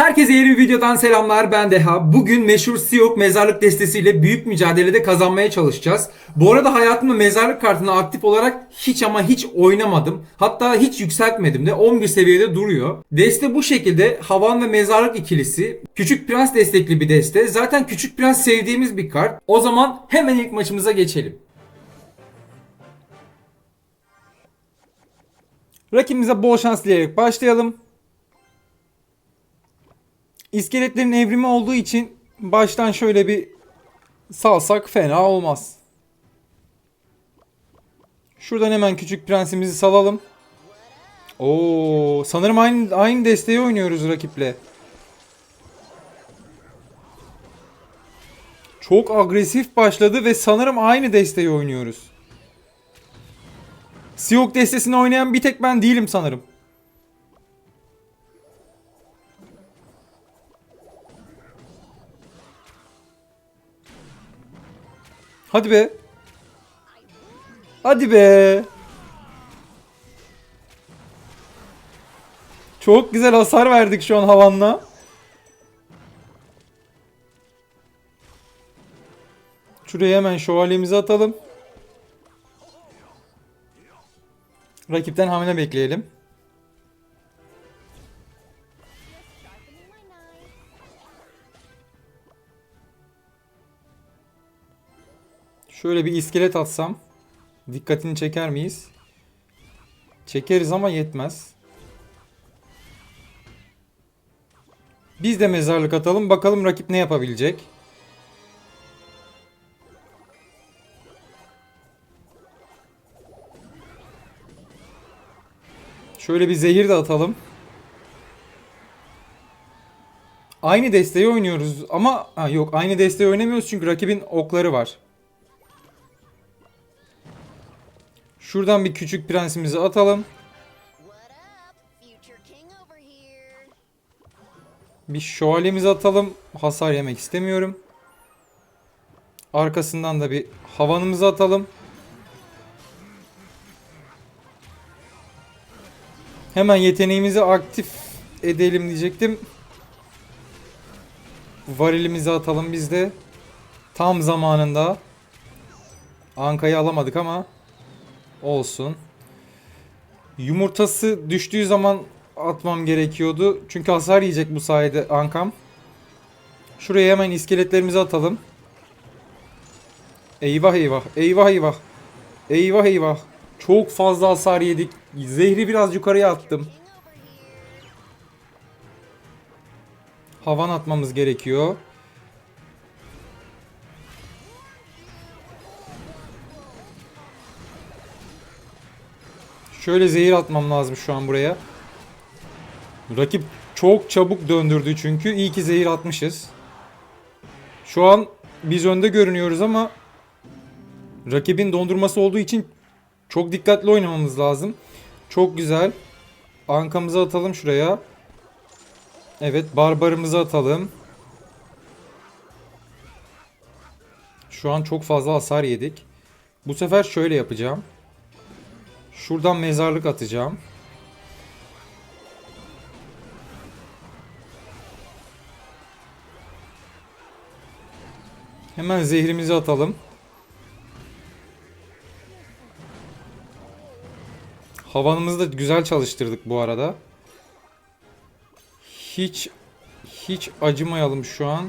Herkese yeni bir videodan selamlar ben Deha. Bugün meşhur Siyok mezarlık destesiyle büyük mücadelede kazanmaya çalışacağız. Bu arada hayatımda mezarlık kartını aktif olarak hiç ama hiç oynamadım. Hatta hiç yükseltmedim de 11 seviyede duruyor. Deste bu şekilde havan ve mezarlık ikilisi. Küçük Prens destekli bir deste. Zaten Küçük Prens sevdiğimiz bir kart. O zaman hemen ilk maçımıza geçelim. Rakibimize bol şans dileyerek başlayalım. İskeletlerin evrimi olduğu için baştan şöyle bir salsak fena olmaz. Şuradan hemen küçük prensimizi salalım. Oo, sanırım aynı aynı desteği oynuyoruz rakiple. Çok agresif başladı ve sanırım aynı desteği oynuyoruz. Siyok destesini oynayan bir tek ben değilim sanırım. Hadi be. Hadi be. Çok güzel hasar verdik şu an havanla. Şuraya hemen şövalyemizi atalım. Rakipten hamle bekleyelim. Şöyle bir iskelet atsam dikkatini çeker miyiz? Çekeriz ama yetmez. Biz de mezarlık atalım bakalım rakip ne yapabilecek. Şöyle bir zehir de atalım. Aynı desteği oynuyoruz ama ha, yok aynı desteği oynamıyoruz çünkü rakibin okları var. Şuradan bir küçük prensimizi atalım. Bir şövalyemizi atalım. Hasar yemek istemiyorum. Arkasından da bir havanımızı atalım. Hemen yeteneğimizi aktif edelim diyecektim. Varilimizi atalım biz de. Tam zamanında. Anka'yı alamadık ama olsun. Yumurtası düştüğü zaman atmam gerekiyordu. Çünkü hasar yiyecek bu sayede Ankam. Şuraya hemen iskeletlerimizi atalım. Eyvah eyvah. Eyvah eyvah. Eyvah eyvah. Çok fazla hasar yedik. Zehri biraz yukarıya attım. Havan atmamız gerekiyor. Şöyle zehir atmam lazım şu an buraya. Rakip çok çabuk döndürdü çünkü. İyi ki zehir atmışız. Şu an biz önde görünüyoruz ama rakibin dondurması olduğu için çok dikkatli oynamamız lazım. Çok güzel. Ankamızı atalım şuraya. Evet barbarımızı atalım. Şu an çok fazla hasar yedik. Bu sefer şöyle yapacağım. Şuradan mezarlık atacağım. Hemen zehrimizi atalım. Havanımızı da güzel çalıştırdık bu arada. Hiç hiç acımayalım şu an.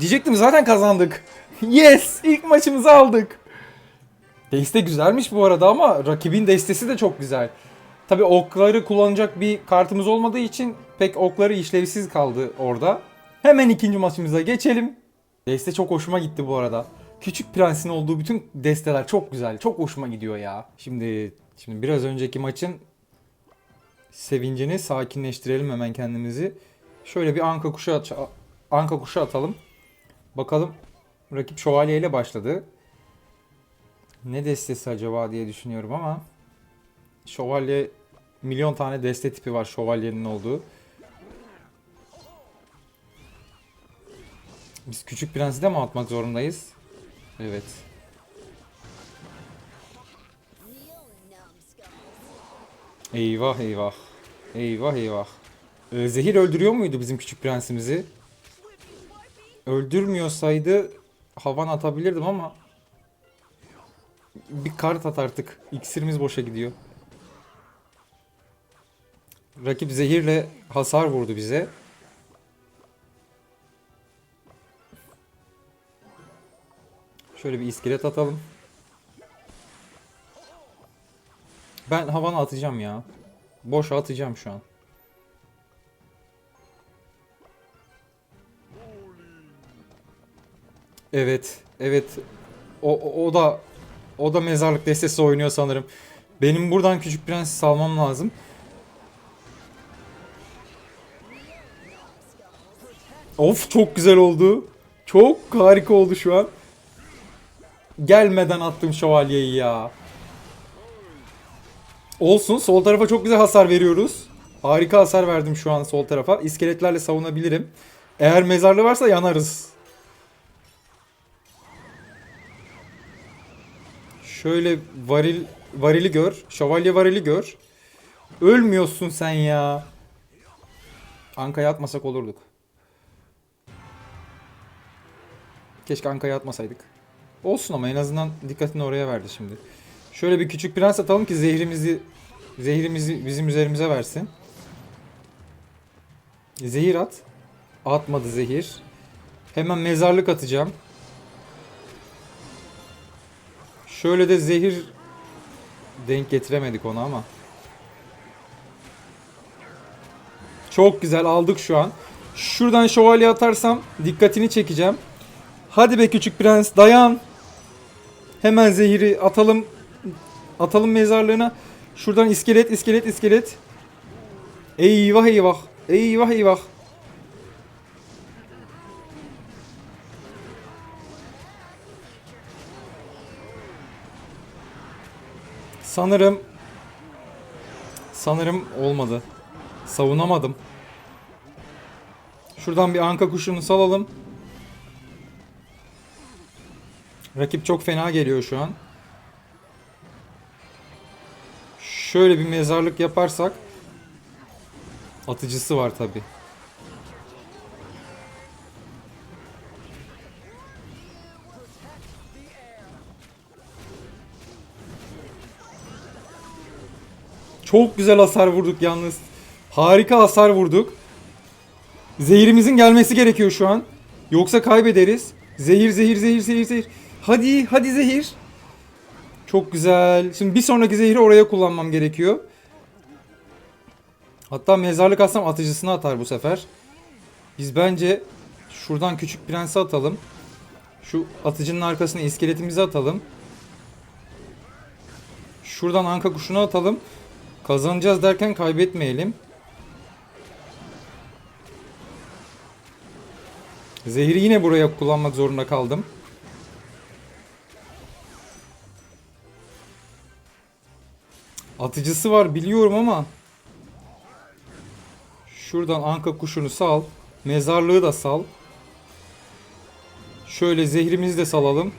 Diyecektim zaten kazandık. Yes! ilk maçımızı aldık. Deste güzelmiş bu arada ama rakibin destesi de çok güzel. Tabi okları kullanacak bir kartımız olmadığı için pek okları işlevsiz kaldı orada. Hemen ikinci maçımıza geçelim. Deste çok hoşuma gitti bu arada. Küçük Prens'in olduğu bütün desteler çok güzel. Çok hoşuma gidiyor ya. Şimdi şimdi biraz önceki maçın sevincini sakinleştirelim hemen kendimizi. Şöyle bir anka kuşu at anka kuşu atalım. Bakalım rakip şövalye ile başladı. Ne destesi acaba diye düşünüyorum ama şövalye milyon tane deste tipi var şövalyenin olduğu. Biz küçük prensi de mi atmak zorundayız? Evet. Eyvah eyvah. Eyvah eyvah. Ee, zehir öldürüyor muydu bizim küçük prensimizi? Öldürmüyorsaydı havan atabilirdim ama bir kart at artık. İksirimiz boşa gidiyor. Rakip zehirle hasar vurdu bize. Şöyle bir iskelet atalım. Ben havana atacağım ya. Boşa atacağım şu an. Evet, evet. O, o, o da o da mezarlık destesi oynuyor sanırım. Benim buradan Küçük Prens'i salmam lazım. Of çok güzel oldu. Çok harika oldu şu an. Gelmeden attım şövalyeyi ya. Olsun. Sol tarafa çok güzel hasar veriyoruz. Harika hasar verdim şu an sol tarafa. İskeletlerle savunabilirim. Eğer mezarlı varsa yanarız. Şöyle varil varili gör. Şövalye varili gör. Ölmüyorsun sen ya. Anka'ya atmasak olurduk. Keşke Anka'ya atmasaydık. Olsun ama en azından dikkatini oraya verdi şimdi. Şöyle bir küçük prens atalım ki zehrimizi zehrimizi bizim üzerimize versin. Zehir at. Atmadı zehir. Hemen mezarlık atacağım. Şöyle de zehir denk getiremedik ona ama. Çok güzel aldık şu an. Şuradan şövalye atarsam dikkatini çekeceğim. Hadi be küçük prens dayan. Hemen zehiri atalım. Atalım mezarlığına. Şuradan iskelet iskelet iskelet. Eyvah eyvah. Eyvah eyvah. Sanırım sanırım olmadı. Savunamadım. Şuradan bir anka kuşunu salalım. Rakip çok fena geliyor şu an. Şöyle bir mezarlık yaparsak atıcısı var tabi. Çok güzel hasar vurduk yalnız. Harika hasar vurduk. Zehirimizin gelmesi gerekiyor şu an. Yoksa kaybederiz. Zehir zehir zehir zehir zehir. Hadi hadi zehir. Çok güzel. Şimdi bir sonraki zehri oraya kullanmam gerekiyor. Hatta mezarlık atsam atıcısını atar bu sefer. Biz bence şuradan küçük prensi atalım. Şu atıcının arkasına iskeletimizi atalım. Şuradan anka kuşunu atalım. Kazanacağız derken kaybetmeyelim. Zehri yine buraya kullanmak zorunda kaldım. Atıcısı var biliyorum ama Şuradan anka kuşunu sal. Mezarlığı da sal. Şöyle zehrimizi de salalım.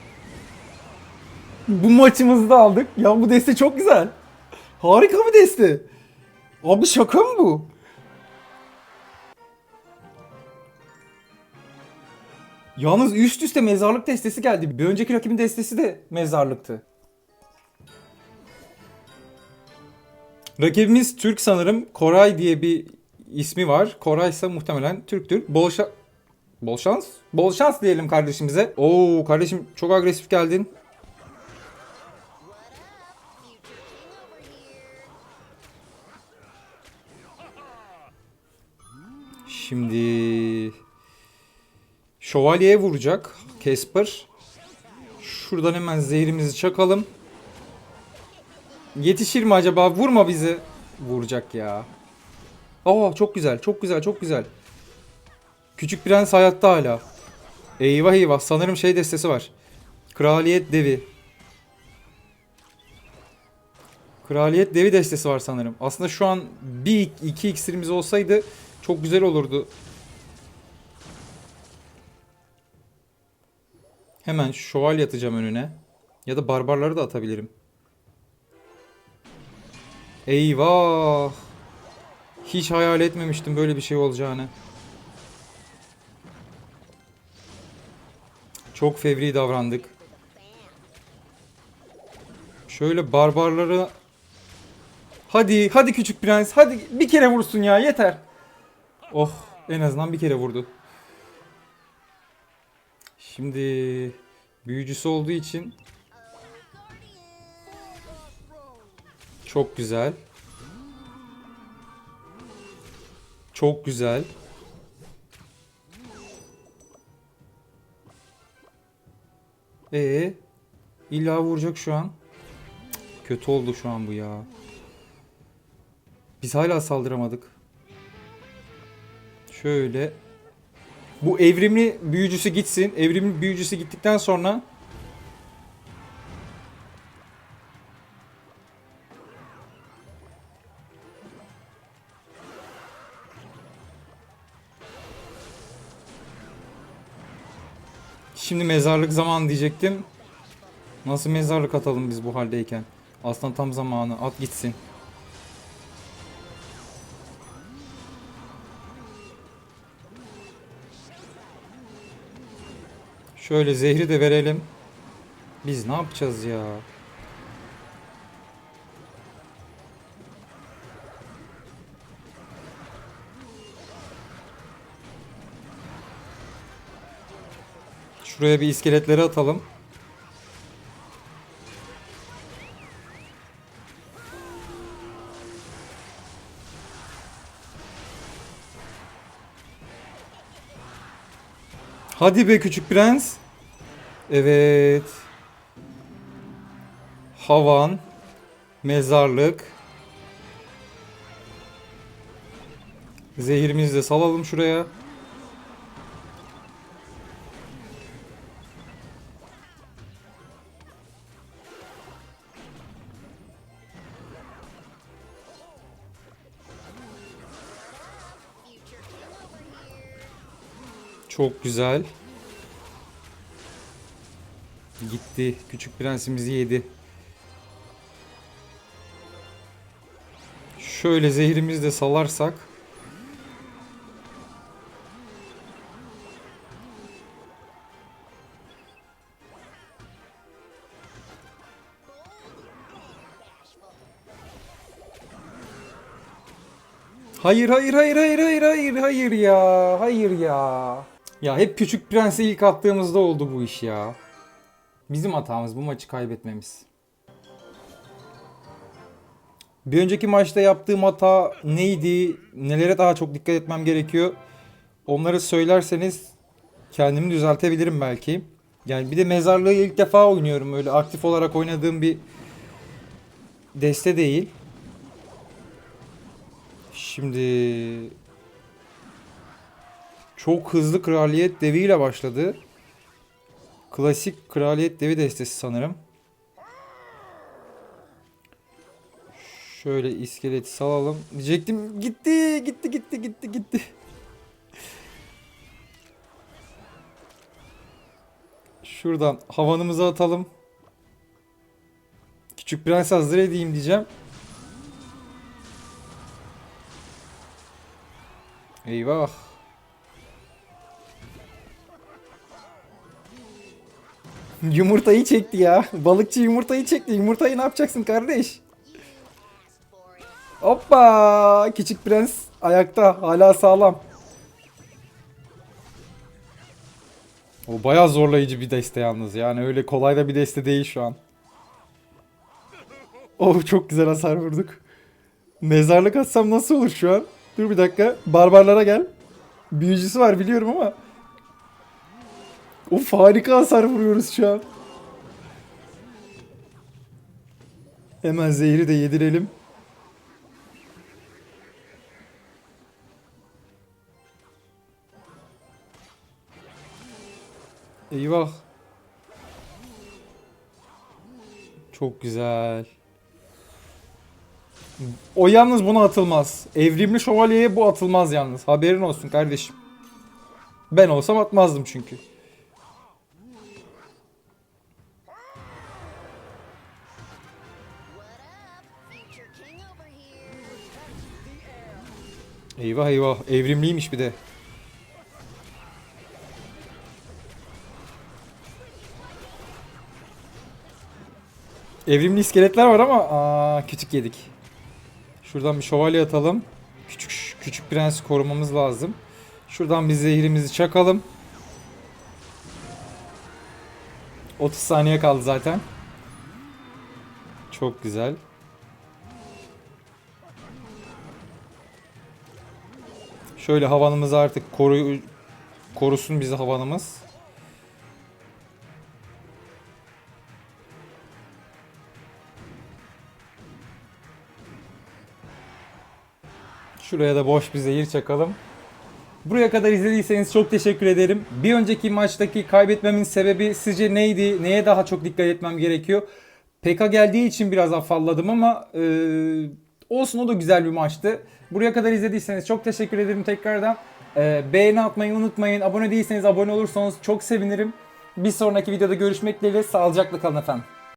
Bu maçımızı da aldık. Ya bu deste çok güzel. Harika bir deste. Abi şaka mı bu? Yalnız üst üste mezarlık destesi geldi. Bir önceki rakibin destesi de mezarlıktı. Rakibimiz Türk sanırım. Koray diye bir ismi var. Koray ise muhtemelen Türktür. Bol, şa- Bol şans. Bol şans diyelim kardeşimize. Oo kardeşim çok agresif geldin. Şimdi şövalyeye vuracak Casper. Şuradan hemen zehrimizi çakalım. Yetişir mi acaba? Vurma bizi. Vuracak ya. Aa çok güzel, çok güzel, çok güzel. Küçük prens hayatta hala. Eyvah eyvah. Sanırım şey destesi var. Kraliyet devi. Kraliyet devi destesi var sanırım. Aslında şu an bir iki iksirimiz olsaydı çok güzel olurdu. Hemen şövalye atacağım önüne. Ya da barbarları da atabilirim. Eyvah. Hiç hayal etmemiştim böyle bir şey olacağını. Çok fevri davrandık. Şöyle barbarları Hadi, hadi küçük prens. Hadi bir kere vursun ya yeter. Oh, en azından bir kere vurdu. Şimdi büyücüsü olduğu için çok güzel. Çok güzel. Ee, illa vuracak şu an. Kötü oldu şu an bu ya. Biz hala saldıramadık. Şöyle. Bu evrimli büyücüsü gitsin. Evrimli büyücüsü gittikten sonra Şimdi mezarlık zamanı diyecektim. Nasıl mezarlık atalım biz bu haldeyken? Aslında tam zamanı. At gitsin. Şöyle zehri de verelim. Biz ne yapacağız ya? Şuraya bir iskeletleri atalım. Hadi be küçük prens. Evet. Havan. Mezarlık. Zehirimizi de salalım şuraya. Çok güzel. Gitti. Küçük prensimizi yedi. Şöyle zehirimizi de salarsak. Hayır hayır hayır hayır hayır hayır hayır ya hayır ya. Ya hep küçük prense ilk attığımızda oldu bu iş ya. Bizim hatamız bu maçı kaybetmemiz. Bir önceki maçta yaptığım hata neydi? Nelere daha çok dikkat etmem gerekiyor? Onları söylerseniz kendimi düzeltebilirim belki. Yani bir de mezarlığı ilk defa oynuyorum. Öyle aktif olarak oynadığım bir deste değil. Şimdi çok hızlı kraliyet deviyle başladı. Klasik kraliyet devi destesi sanırım. Şöyle iskeleti salalım. Diyecektim gitti gitti gitti gitti gitti. Şuradan havanımızı atalım. Küçük prens hazır edeyim diyeceğim. Eyvah. Yumurtayı çekti ya. Balıkçı yumurtayı çekti. Yumurtayı ne yapacaksın kardeş? Hoppa! Küçük prens ayakta. Hala sağlam. O bayağı zorlayıcı bir deste yalnız. Yani öyle kolay da bir deste değil şu an. Oh çok güzel hasar vurduk. Mezarlık atsam nasıl olur şu an? Dur bir dakika. Barbarlara gel. Büyücüsü var biliyorum ama. Of harika hasar vuruyoruz şu an. Hemen zehri de yedirelim. Eyvah. Çok güzel. O yalnız buna atılmaz. Evrimli şövalyeye bu atılmaz yalnız. Haberin olsun kardeşim. Ben olsam atmazdım çünkü. Eyvah eyvah evrimliymiş bir de. Evrimli iskeletler var ama aa, küçük yedik. Şuradan bir şövalye atalım. Küçük küçük prensi korumamız lazım. Şuradan bir zehirimizi çakalım. 30 saniye kaldı zaten. Çok güzel. Şöyle havanımızı artık koru korusun bizi havanımız. Şuraya da boş bir zehir çakalım. Buraya kadar izlediyseniz çok teşekkür ederim. Bir önceki maçtaki kaybetmemin sebebi sizce neydi? Neye daha çok dikkat etmem gerekiyor? PK geldiği için biraz afalladım ama e, olsun o da güzel bir maçtı. Buraya kadar izlediyseniz çok teşekkür ederim tekrardan. E, beğeni atmayı unutmayın. Abone değilseniz abone olursanız çok sevinirim. Bir sonraki videoda görüşmek dileğiyle. Sağlıcakla kalın efendim.